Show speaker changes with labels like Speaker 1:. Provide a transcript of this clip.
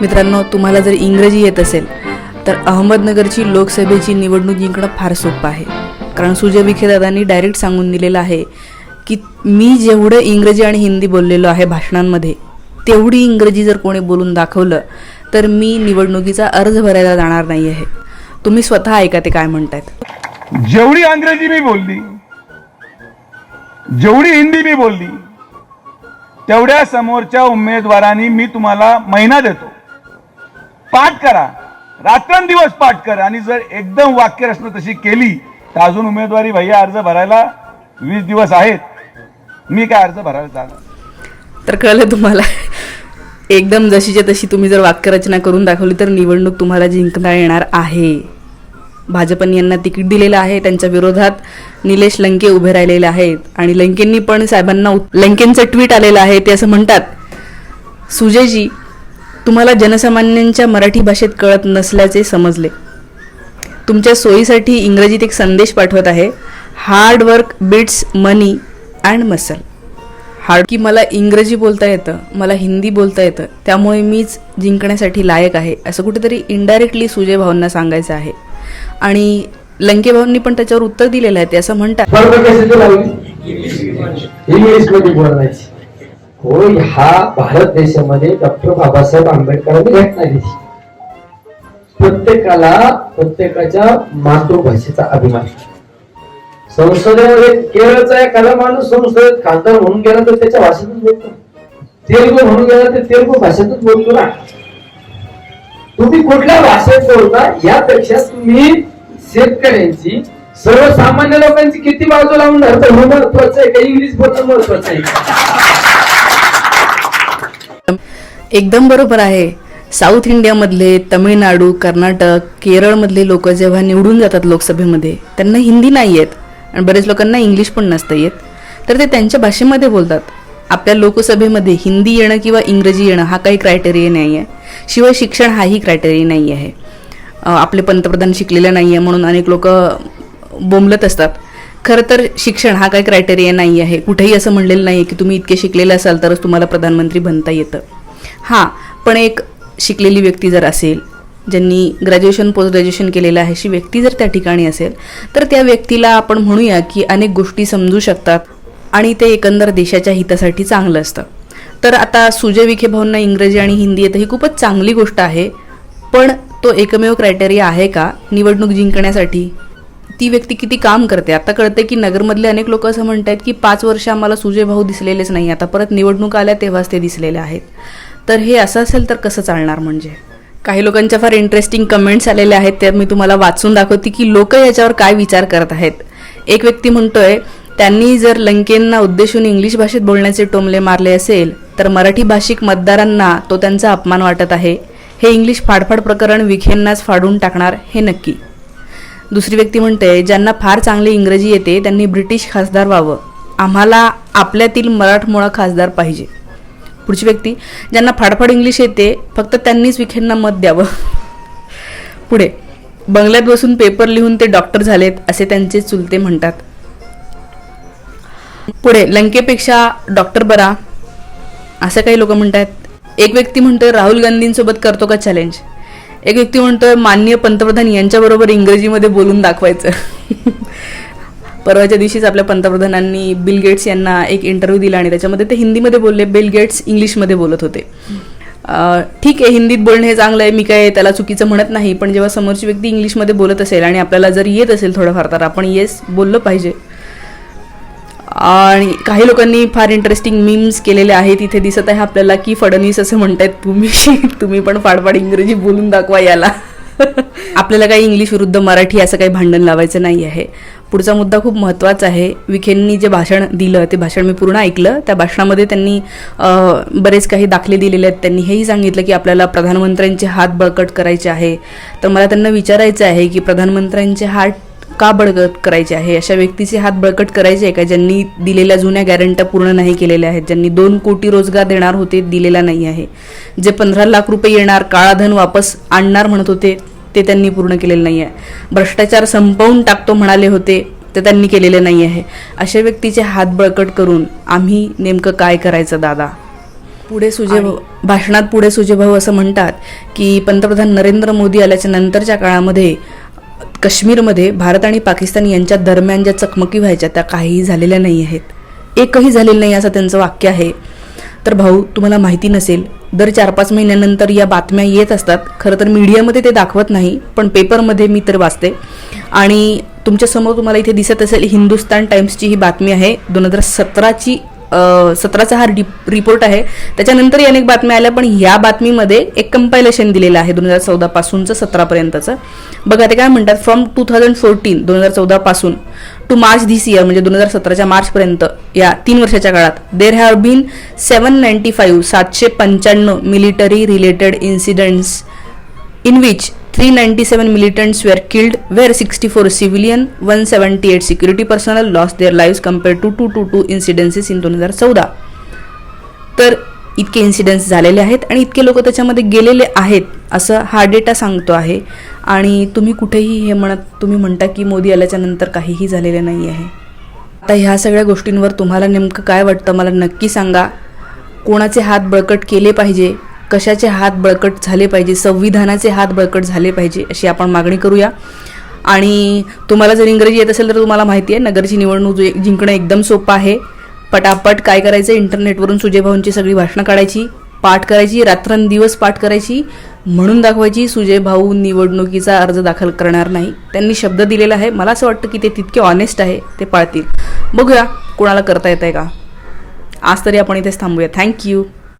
Speaker 1: मित्रांनो तुम्हाला जर इंग्रजी येत असेल तर अहमदनगरची लोकसभेची निवडणूक जिंकणं फार सोपं आहे. कारण सुजय विखे दादांनी डायरेक्ट सांगून दिलेलं आहे की मी जेवढं इंग्रजी आणि हिंदी बोललेलो आहे भाषणांमध्ये तेवढी इंग्रजी जर कोणी बोलून दाखवलं तर मी निवडणुकीचा अर्ज भरायला जाणार नाही आहे. तुम्ही स्वतः ऐका ते काय म्हणतात
Speaker 2: जेवढी अंग्रेजी मी बोलली जेवढी हिंदी मी बोलली तेवढ्या समोरच्या उमेदवारांनी मी तुम्हाला महिना देतो. पाठ करा. रात्रंदिवस पाठ करा. आणि जर एकदम वाक्यरचना तशी केली तर अजून उमेदवारी भैया अर्ज भरायला वीस दिवस आहेत. मी काय अर्ज भरायला जाणार?
Speaker 1: तर कळलं तुम्हाला. एकदम जशीच्या तशी तुम्ही जर वाक्यरचना करून दाखवली तर निवडणूक तुम्हाला जिंकता येणार आहे. भाजपने यांना तिकीट दिलेलं आहे. त्यांच्या विरोधात निलेश लंके उभे राहिलेले आहेत. आणि लंकेंनी पण साहेबांना लंकेंचं ट्विट आलेलं आहे. ते असं म्हणतात सुजयजी तुम्हाला जनसामान्यांच्या मराठी भाषेत कळत नसल्याचे समजले. तुमच्या सोयीसाठी इंग्रजीत एक संदेश पाठवत आहे hard work beats money and muscle hard की मला इंग्रजी बोलता येतं मला हिंदी बोलता येतं त्यामुळे मीच जिंकण्यासाठी लायक आहे असं कुठेतरी इनडायरेक्टली सुजय भाऊंना सांगायचं आहे. आणि लंके भाऊंनी पण त्याच्यावर उत्तर दिलेलं आहे ते असं म्हणतात.
Speaker 3: होय हा भारत देशामध्ये डॉक्टर बाबासाहेब आंबेडकरांनी घटना दिली प्रत्येकाला प्रत्येकाच्या मातृभाषेचा अभिमान. संसदेमध्ये केरळचा एखादा माणूस संसदेत खासदार म्हणून गेला तर त्याच्या भाषेतच बोलतो. तेलगू म्हणून गेला तर तेलगू भाषेतच बोलतो ना. तुम्ही कुठल्या भाषेत बोलता यापेक्षा तुम्ही शेतकऱ्यांची सर्वसामान्य लोकांची किती बाजू लावून धरतो हे महत्वाचं आहे. का इंग्लिश बोलणं महत्वाचं आहे.
Speaker 1: एकदम बरोबर आहे. साऊथ इंडियामधले तमिळनाडू कर्नाटक केरळमधले लोक जेव्हा निवडून जातात लोकसभेमध्ये त्यांना हिंदी नाही येत आणि बरेच लोकांना इंग्लिश पण नसतं येत. तर ते त्यांच्या भाषेमध्ये बोलतात. आपल्या लोकसभेमध्ये हिंदी येणं किंवा इंग्रजी येणं हा काही क्रायटेरिया नाही आहे शिवाय शिक्षण हाही क्रायटेरिया नाही आहे आपले पंतप्रधान शिकलेले नाही आहे म्हणून अनेक लोक बोंबलत असतात. खरं तर शिक्षण हा काही क्रायटेरिया नाही आहे. कुठेही असं म्हणलेलं नाही आहे की तुम्ही इतके शिकलेले असाल तरच तुम्हाला प्रधानमंत्री बनता येतं. हां पण एक शिकलेली व्यक्ती जर असेल ज्यांनी ग्रॅज्युएशन पोस्ट ग्रॅज्युएशन केलेलं आहे अशी व्यक्ती जर त्या ठिकाणी असेल तर त्या व्यक्तीला आपण म्हणूया की अनेक गोष्टी समजू शकतात आणि ते एकंदर देशाच्या हितासाठी चांगलं असतं. तर आता सुजय विखे भाऊंना इंग्रजी आणि हिंदी येतं ही खूपच चांगली गोष्ट आहे पण तो एकमेव क्रायटेरिया आहे का? निवडणूक जिंकण्यासाठी? ती व्यक्ती किती काम करते? आता कळते की नगरमधले अनेक लोक असं म्हणतात की पाच वर्ष आम्हाला सुजय भाऊ दिसलेलेच नाही. आता परत निवडणूक आल्या तेव्हाच ते दिसलेले आहेत. तर हे असं असेल तर कसं चालणार म्हणजे? काही लोकांच्या फार इंटरेस्टिंग कमेंट्स आलेल्या आहेत त्या मी तुम्हाला वाचून दाखवते की लोक याच्यावर काय विचार करत आहेत. एक व्यक्ती म्हणतोय त्यांनी जर लंकेंना उद्देशून इंग्लिश भाषेत बोलण्याचे टोमले मारले असेल तर मराठी भाषिक मतदारांना तो त्यांचा अपमान वाटत आहे. हे इंग्लिश फाडफाड प्रकरण विखेंनाच फाडून टाकणार हे नक्की. दुसरी व्यक्ती म्हणते ज्यांना फार चांगली इंग्रजी येते त्यांनी ब्रिटिश खासदार व्हावं. आम्हाला आपल्यातील मराठमोळा खासदार पाहिजे. पुढची व्यक्ती ज्यांना फाडफाड इंग्लिश येते फक्त त्यांनीच विखेंना मत द्यावं. पुढे बंगल्यात बसून पेपर लिहून ते डॉक्टर झालेत असे त्यांचे चुलते म्हणतात. पुढे लंकेपेक्षा डॉक्टर बरा. असं काही लोक म्हणतात एक व्यक्ती म्हणतो राहुल गांधींसोबत करतो का चॅलेंज एक व्यक्ती म्हणतोय माननीय पंतप्रधान यांच्याबरोबर इंग्रजीमध्ये बोलून दाखवायचं. परवाच्या दिवशीच आपल्या पंतप्रधानांनी बिल गेट्स यांना एक इंटरव्ह्यू दिला आणि त्याच्यामध्ये ते हिंदीमध्ये बोलले बिल गेट्स इंग्लिशमध्ये बोलत होते. ठीक आहे हिंदीत बोलणं हे चांगलं आहे मी काय त्याला चुकीचं म्हणत नाही पण जेव्हा समोरची व्यक्ती इंग्लिशमध्ये बोलत असेल आणि आपल्याला जर येत असेल थोडंफार तर आपण येस बोललं पाहिजे. आणि काही लोकांनी फार इंटरेस्टिंग मीम्स केलेले आहेत. इथे दिसत आहे आपल्याला की फडणवीस असं म्हणतायत तुम्ही तुम्ही पण फाडफाड इंग्रजी बोलून दाखवा याला. आपल्याला काही इंग्लिश विरुद्ध मराठी असं काही भांडण लावायचं नाही आहे. पुढचा मुद्दा खूप महत्त्वाचा आहे. विखेंनी जे भाषण दिलं ते भाषण मी पूर्ण ऐकलं. त्या भाषणामध्ये त्यांनी बरेच काही दाखले दिलेले आहेत. त्यांनी हेही सांगितलं की आपल्याला प्रधानमंत्र्यांचे हात बळकट करायचे आहे. तर मला त्यांना विचारायचं आहे की प्रधानमंत्र्यांचे हात का बळकट करायचे आहे? अशा व्यक्तीचे हात बळकट करायचे आहे का? ज्यांनी दिलेल्या जुन्या गॅरंट्या पूर्ण नाही केलेल्या आहेत ज्यांनी दोन कोटी रोजगार देणार होते दिलेला नाही आहे. जे पंधरा लाख रुपये येणार काळा धन वापस आणणार म्हणत होते ते त्यांनी पूर्ण केलेलं नाही आहे. भ्रष्टाचार संपवून टाकतो म्हणाले होते ते त्यांनी केलेले नाही आहे. अशा व्यक्तीचे हात बळकट करून आम्ही नेमकं काय करायचं दादा? पुढे सुजय भाषणात पुढे सुजय भाऊ असं म्हणतात की पंतप्रधान नरेंद्र मोदी आल्याच्या नंतरच्या काळामध्ये काश्मीरमध्ये भारत आणि पाकिस्तान यांच्या दरम्यान ज्या चकमकी व्हायच्या त्या काहीही झालेल्या नाही आहेत. एकही झालेलं नाही असं त्यांचं वाक्य आहे. तर भाऊ तुम्हाला माहिती नसेल दर चार पाच महिन्यानंतर या बातम्या येत असतात. खरं तर मीडियामध्ये ते दाखवत नाही पण पेपरमध्ये मी तर वाचते. आणि तुमच्यासमोर तुम्हाला इथे दिसत असेल हिंदुस्तान टाइम्सची ही बातमी आहे. दोन हजार सतराची सतराचा हा रिपोर्ट आहे. त्याच्यानंतरही अनेक बातम्या आल्या पण या बातमीमध्ये एक कंपायलेशन दिलेलं आहे दोन हजार चौदा पासूनचं सतरापर्यंतचं. बघा ते काय म्हणतात फ्रॉम टू थाउजंड फोर्टीन दोन हजार चौदा पासून टू मार्च धिस इयर म्हणजे दोन हजार सतराच्या मार्चपर्यंत या तीन वर्षाच्या काळात there have been seven ninety five सातशे पंच्याण्णव military related incidents in which 397 militants were killed, where 64 civilian, 178 security personnel lost their lives compared to 222 incidences in 2014. तर इतके इन्सिडेंट्स झालेले आहेत आणि इतके लोक त्याच्यामध्ये गेलेले आहेत असं हा डेटा सांगतो आहे. आणि तुम्ही कुठेही हे म्हणत तुम्ही म्हणता की मोदी आल्याच्यानंतर काहीही झालेलं नाही आहे आता ह्या सगळ्या गोष्टींवर तुम्हाला नेमकं काय वाटतं मला नक्की सांगा. कोणाचे हात बळकट केले पाहिजे? कशाचे हात बळकट झाले पाहिजे संविधानाचे हात बळकट झाले पाहिजे अशी आपण मागणी करूया. आणि तुम्हाला जर इंग्रजी येत असेल तर तुम्हाला माहिती आहे नगरची निवडणूक जिंकणं एकदम सोपं आहे. पटापट काय करायचं? इंटरनेटवरून सुजयभाऊंची सगळी भाषणं काढायची पाठ करायची रात्रंदिवस पाठ करायची. म्हणून दाखवायची सुजय भाऊ निवडणुकीचा अर्ज दाखल करणार नाही. त्यांनी शब्द दिलेला आहे. मला असं वाटतं की ते तितके ऑनेस्ट आहे ते पाळतील. बघूया कोणाला करता येत आहे का? आज तरी आपण इथेच थांबूया. थँक्यू